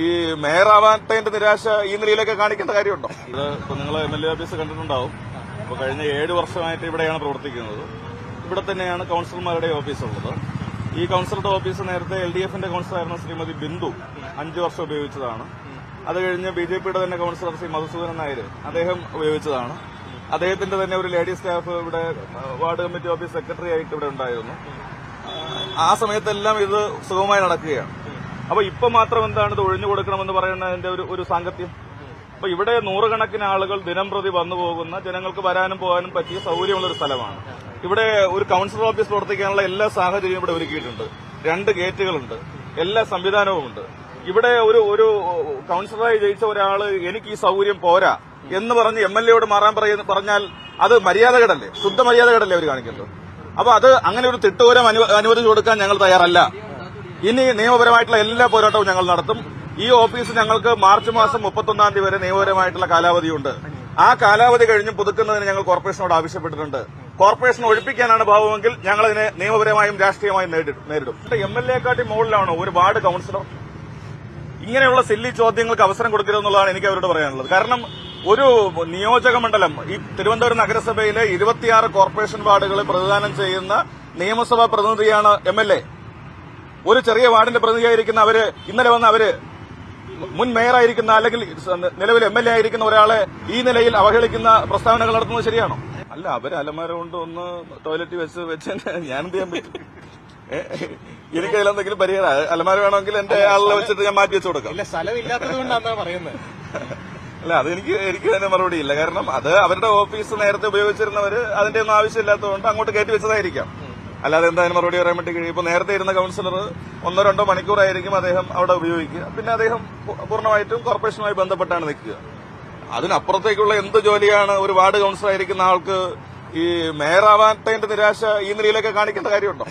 ഈ മേയറാവാത്തതിന്റെ നിരാശ ഈ നിലയിലൊക്കെ കാണിക്കേണ്ട കാര്യമുണ്ടോ? ഇത് ഇപ്പൊ നിങ്ങൾ എം എൽ എ ഓഫീസ് കണ്ടിട്ടുണ്ടാവും. അപ്പൊ കഴിഞ്ഞ ഏഴ് വർഷമായിട്ട് ഇവിടെയാണ് പ്രവർത്തിക്കുന്നത്. ഇവിടെ തന്നെയാണ് കൌൺസിലർമാരുടെ ഓഫീസ് ഉള്ളത്. ഈ കൌൺസിലറുടെ ഓഫീസ് നേരത്തെ എൽ ഡി എഫിന്റെ കൌൺസിലറായിരുന്ന ശ്രീമതി ബിന്ദു അഞ്ച് വർഷം ഉപയോഗിച്ചതാണ്. അത് കഴിഞ്ഞ് ബി ജെ പിയുടെ തന്നെ കൌൺസിലർ ശ്രീ മധുസൂദനൻ നായർ അദ്ദേഹം ഉപയോഗിച്ചതാണ്. അദ്ദേഹത്തിന്റെ തന്നെ ഒരു ലേഡി സ്റ്റാഫ് ഇവിടെ വാർഡ് കമ്മിറ്റി ഓഫീസ് സെക്രട്ടറി ആയിട്ട് ഇവിടെ ഉണ്ടായിരുന്നു. ആ സമയത്തെല്ലാം ഇത് സുഗമമായി നടക്കുകയാണ്. അപ്പൊ ഇപ്പൊ മാത്രം എന്താണ് ഇത് ഒഴിഞ്ഞു കൊടുക്കണമെന്ന് പറയുന്നതിന്റെ ഒരു ഒരു സാങ്കത്യം? അപ്പൊ ഇവിടെ നൂറുകണക്കിന് ആളുകൾ ദിനം പ്രതി വന്നു പോകുന്ന ജനങ്ങൾക്ക് വരാനും പോകാനും പറ്റിയ സൗകര്യമുള്ള ഒരു സ്ഥലമാണ്. ഇവിടെ ഒരു കൌൺസിലർ ഓഫീസ് പ്രവർത്തിക്കാനുള്ള എല്ലാ സാഹചര്യവും ഇവിടെ ഒരുക്കിയിട്ടുണ്ട്. രണ്ട് ഗേറ്റുകളുണ്ട്. എല്ലാ സംവിധാനവും ഉണ്ട് ഇവിടെ ഒരു ഒരു കൌൺസിലറായി ജയിച്ച ഒരാൾ എനിക്ക് ഈ സൗകര്യം പോരാ എന്ന് പറഞ്ഞ് എം എൽ എയോട് മാറാൻ പറഞ്ഞാൽ അത് മര്യാദകടല്ലേ? ശുദ്ധ മര്യാദകടല്ലേ അവർ കാണിക്കുന്നത്? അപ്പൊ അത് അങ്ങനെ ഒരു തിട്ടൂരം അനു- അനുവദിച്ചു കൊടുക്കാൻ ഞങ്ങൾ തയ്യാറല്ല. ഇനി നിയമപരമായിട്ടുള്ള എല്ലാ പോരാട്ടവും ഞങ്ങൾ നടത്തും. ഈ ഓഫീസ് ഞങ്ങൾക്ക് മാർച്ച് മാസം മുപ്പത്തൊന്നാം തീയതി വരെ നിയമപരമായിട്ടുള്ള കാലാവധിയുണ്ട്. ആ കാലാവധി കഴിഞ്ഞ് പുതുക്കുന്നതിന് ഞങ്ങൾ കോർപ്പറേഷനോട് ആവശ്യപ്പെട്ടിട്ടുണ്ട്. കോർപ്പറേഷൻ ഒഴിപ്പിക്കാനാണ് ഭാവമെങ്കിൽ ഞങ്ങൾ അതിനെ നിയമപരമായും രാഷ്ട്രീയമായും നേരിടും. എം എൽ എക്കാട്ടി മുകളിലാണോ ഒരു വാർഡ് കൌൺസിലർ? ഇങ്ങനെയുള്ള സില്ലി ചോദ്യങ്ങൾക്ക് അവസരം കൊടുക്കരുതെന്നുള്ളതാണ് എനിക്ക് അവരോട് പറയാനുള്ളത്. കാരണം ഒരു നിയോജക മണ്ഡലം ഈ തിരുവനന്തപുരം നഗരസഭയിലെ ഇരുപത്തിയാറ് കോർപ്പറേഷൻ വാർഡുകളെ പ്രതിദാനം ചെയ്യുന്ന നിയമസഭാ പ്രതിനിധിയാണ് എ. ഒരു ചെറിയ വാർഡിന്റെ പ്രതിനിധിയായിരിക്കുന്ന അവർ ഇന്നലെ വന്ന അവർ മുൻ മേയറായിരിക്കുന്ന അല്ലെങ്കിൽ നിലവിൽ എം എൽ എ ആയിരിക്കുന്ന ഒരാളെ ഈ നിലയിൽ അവഹേളിക്കുന്ന പ്രസ്താവനകൾ നടത്തുന്നത് ശരിയാണോ? അല്ല അവർ അലമാര കൊണ്ട് ഒന്ന് ടോയ്ലറ്റ് വെച്ച് വെച്ച് ഞാൻ എന്ത് ചെയ്യാൻ പറ്റും? എനിക്ക് അതിലെന്തെങ്കിലും പരിഹാരം? അലമാര വേണമെങ്കിൽ എന്റെ ആളിനെ വെച്ചിട്ട് ഞാൻ മാറ്റി വെച്ചു കൊടുക്കാം. അല്ല അതെനിക്ക് എനിക്ക് തന്നെ മറുപടി ഇല്ല. കാരണം അത് അവരുടെ ഓഫീസ് നേരത്തെ ഉപയോഗിച്ചിരുന്നവര് അതിന്റെ ഒന്നും ആവശ്യമില്ലാത്തതുകൊണ്ട് അങ്ങോട്ട് കയറ്റി വെച്ചതായിരിക്കാം. അല്ലാതെ എന്തായാലും മറുപടി പറയാൻ വേണ്ടി കഴിയും? ഇപ്പൊ നേരത്തെ ഇരുന്ന കൌൺസിലർ ഒന്നോ രണ്ടോ മണിക്കൂറായിരിക്കും അദ്ദേഹം അവിടെ ഉപയോഗിക്കുക. പിന്നെ അദ്ദേഹം പൂർണമായിട്ടും കോർപ്പറേഷനുമായി ബന്ധപ്പെട്ടാണ് നിൽക്കുക. അതിനപ്പുറത്തേക്കുള്ള എന്ത് ജോലിയാണ് ഒരു വാർഡ് കൌൺസിലർ ആയിരിക്കുന്ന ആൾക്ക് ഈ മേയറാവാത്തതിന്റെ നിരാശ ഈ നിലയിലൊക്കെ കാണിക്കേണ്ട കാര്യമുണ്ടോ?